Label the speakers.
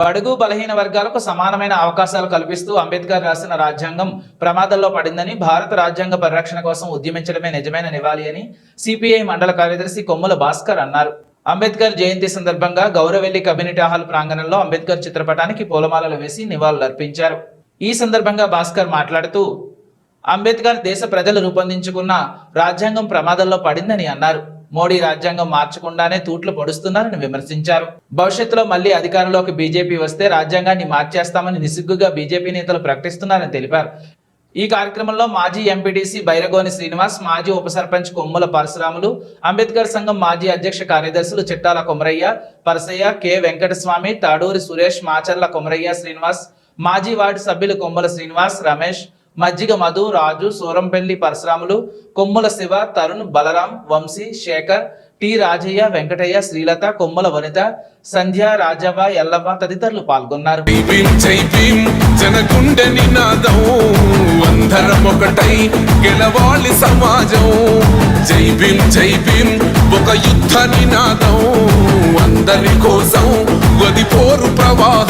Speaker 1: బడుగు బలహీన వర్గాలకు సమానమైన అవకాశాలు కల్పిస్తూ అంబేద్కర్ రాసిన రాజ్యాంగం ప్రమాదంలో పడిందని భారత రాజ్యాంగ పరిరక్షణ కోసం ఉద్యమించడమే నిజమైన నివాళి అని సిపిఐ మండల కార్యదర్శి కొమ్ముల భాస్కర్ అన్నారు. అంబేద్కర్ జయంతి సందర్భంగా గౌరవెల్లి కమ్యూనిటీ హాల్ ప్రాంగణంలో అంబేద్కర్ చిత్రపటానికి పూలమాలలు వేసి నివాళులర్పించారు. ఈ సందర్భంగా భాస్కర్ మాట్లాడుతూ అంబేద్కర్ దేశ ప్రజలు రూపొందించుకున్న రాజ్యాంగం ప్రమాదంలో పడిందని అన్నారు. మోడీ రాజ్యాంగం మార్చకుండానే తూట్లు పొడుస్తున్నారని విమర్శించారు. భవిష్యత్తులో మళ్ళీ అధికారంలోకి బీజేపీ వస్తే రాజ్యాంగాన్ని మార్చేస్తామని నిసిగ్గుగా బీజేపీ నేతలు ప్రకటిస్తున్నారని తెలిపారు. ఈ కార్యక్రమంలో మాజీ ఎంపీటీసీ బైరగోని శ్రీనివాస్ మాజీ ఉప సర్పంచ్ కొమ్ముల పరశురాములు అంబేద్కర్ సంఘం మాజీ అధ్యక్ష కార్యదర్శులు చిట్టాల కొమరయ్య పరసయ్య కె. వెంకటస్వామి తాడూరి సురేష్ మాచర్ల కొమరయ్య శ్రీనివాస్ మాజీ వార్డు సభ్యులు కొమ్మల శ్రీనివాస్ రమేష్ మజ్జిగ మధు రాజు సూరంపల్లి పరశురాములు కొమ్ముల శివ తరుణ్ బలరాం వంశీ శేఖర్ టి. రాజయ్య వెంకటయ్య శ్రీలత కొమ్మల వనిత సంధ్య రాజవ్వ ఎల్లవ్వ తదితరులు పాల్గొన్నారు.
Speaker 2: అందరం ఒకటై గెలవాలి సమాజం. జై భీమ్ జై ఒక యుద్ధ నినాదం అందరి కోసం గది పోరు ప్రవాహం.